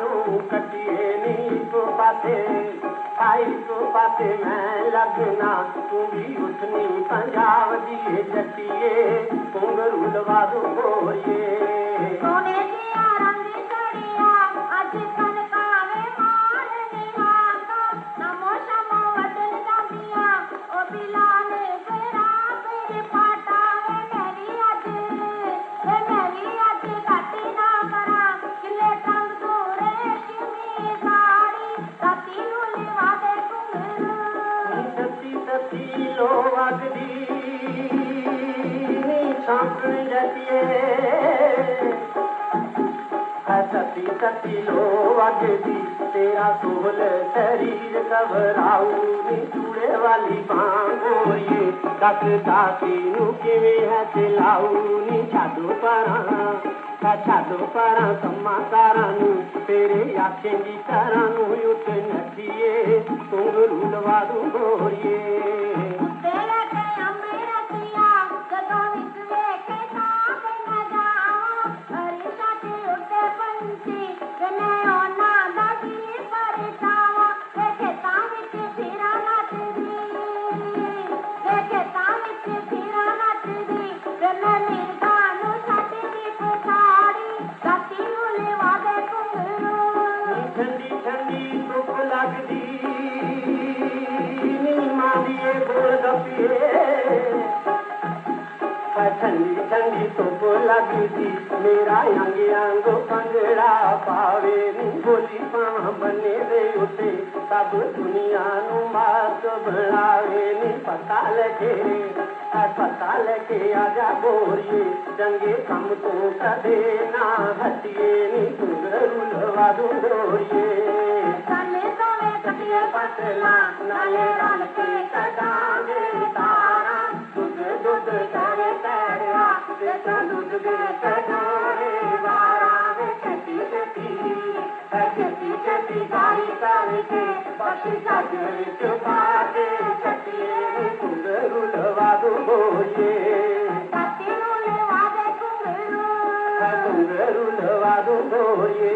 لو ڪٽيون تون پاسي. ڀائي تون پاسي ۾ لڳ نه تون به اتي پنجاب جي لوا تنگ رلو न की सोचंदी ते घबराऊ नी चुड़े वारी पांरिए है कलाऊ नी जादू भरां तादू भणां कमा तारा नू ते आखें जी तारा नू नची तंगरूल वाड़े سڀ دنياويني پتا لڳي پتا لڳي آجا چڱي ڪم تون ڪي نه ڀيڻ رلو पतला नले रल के कदावे तारा दुग दुग करे तरिया देखा दुग दुग कदावे वारा वे छटी छटी छटी छटी गाई करके पक्षी का जल चुपा के छटी कुंड रुलवा दो बोले कुंड रुलवा दो बोले